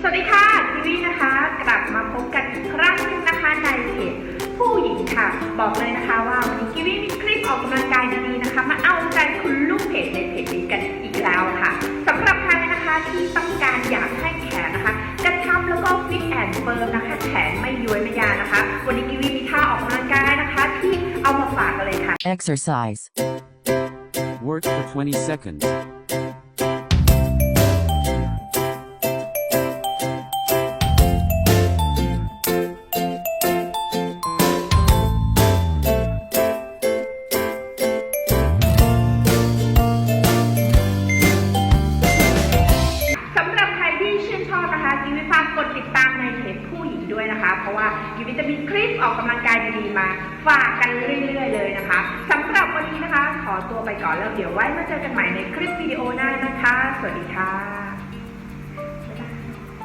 สวัสดีค่ะทีวีนะคะ กลับมาพบกันอีกครั้งนึงนะคะในเพจผู้หญิงค่ะ บอกเลยนะคะว่าวันนี้กีวีมีคลิปออกกำลังกายดีๆนะคะ มาเอาใจคุณลูกเพจในเพจนี้กันอีกแล้วค่ะสำหรับใครนะคะที่ต้องการอยากให้แขนนะคะกระชับแล้วก็ฟิตแอนด์เฟิร์มนะคะแขนไม่ย้วยไม่ยานะคะ วันนี้กีวีมีท่าออกกำลังกายนะคะ ที่เอามาฝากกันเลยค่ะ Exercise. Work for 20 seconds. อบนคะกิวิฝากกดติดตามในเพจผู้หญิงด้วยนะคะ เพราะว่ากิวิจะมีคลิปออกกำลังกายดีๆมา ฝากกันเรื่อย ๆ เลยนะคะสำหรับวันนี้นะคะ ขอตัวไปก่อนแล้วเดี๋ยวไว้มาเจอกันใหม่ในคลิปวิดีโอหน้านะคะ สวัสดีค่ะ